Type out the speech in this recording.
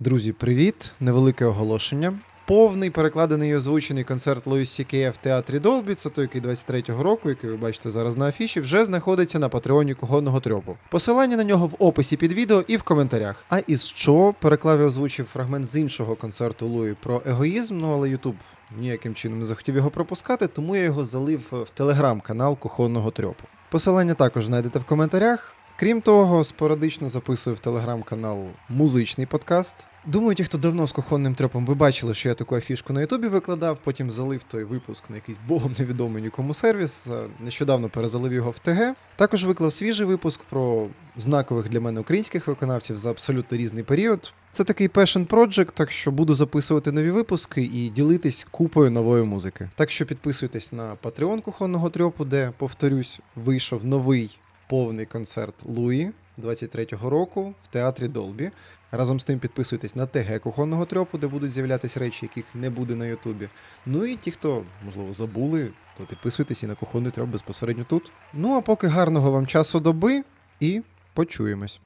Друзі, привіт! Невелике оголошення. Повний перекладений і озвучений концерт Луїс Сікея в театрі Долбі, це той, який 23-го року, який ви бачите зараз на афіші, вже знаходиться на патреоні кухонного трьопу. Посилання на нього в описі під відео і в коментарях. А із що переклав і озвучив фрагмент з іншого концерту Луї про егоїзм, ну але Ютуб ніяким чином не захотів його пропускати, тому я його залив в телеграм-канал кухонного трьопу. Посилання також знайдете в коментарях. Крім того, спорадично записую в телеграм-канал музичний подкаст. Думаю, ті, хто давно з кухонним трьопом, ви бачили, що я таку афішку на Ютубі викладав, потім залив той випуск на якийсь богом невідомий нікому сервіс. е, Нещодавно перезалив його в ТГ. Також виклав свіжий випуск про знакових для мене українських виконавців за абсолютно різний період. Це такий passion project, так що буду записувати нові випуски і ділитись купою нової музики. Так що підписуйтесь на Patreon кухонного трьопу, де, повторюсь, вийшов новий повний концерт Луї 23-го року в театрі Долбі. Разом з тим підписуйтесь на ТГ кухонного трьопу, де будуть з'являтися речі, яких не буде на Ютубі. Ну і ті, хто, можливо, забули, то підписуйтесь і на кухонний трьоп безпосередньо тут. Ну а поки гарного вам часу доби і почуємось.